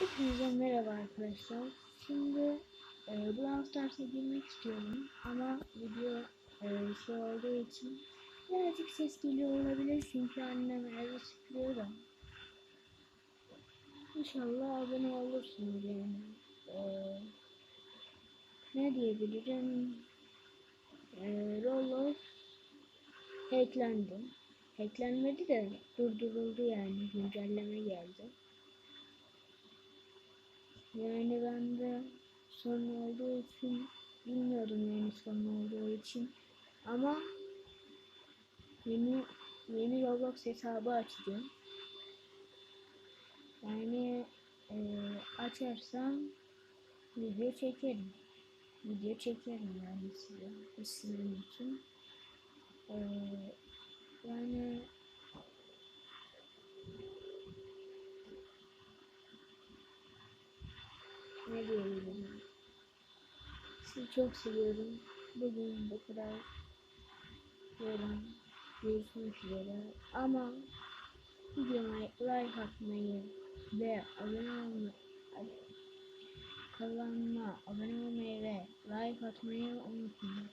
Hepinize merhaba arkadaşlar. Şimdi e, Brawl Stars'a girmek istiyorum ama video e, şey olduğu için birazcık ses geliyor olabilir çünkü annem evde sıkılıyor da. İnşallah abone olursunuz yani. E, ne diyebilirim? E, Roblox hacklendi. Hacklenmedi de durduruldu yani güncelleme geldi. Yani ben de sorun olduğu için bilmiyordum yani sorun olduğu için ama yeni yeni Roblox hesabı açacağım. Yani e, açarsam video çekerim. Video çekerim yani size. Sizin için. E, yani ne diyebilirim? Sizi çok seviyorum. Bugün bu kadar diyorum. Görüşmek üzere. Ama videoma like atmayı ve abone olmayı kanalıma abone olmayı ve like atmayı unutmayın.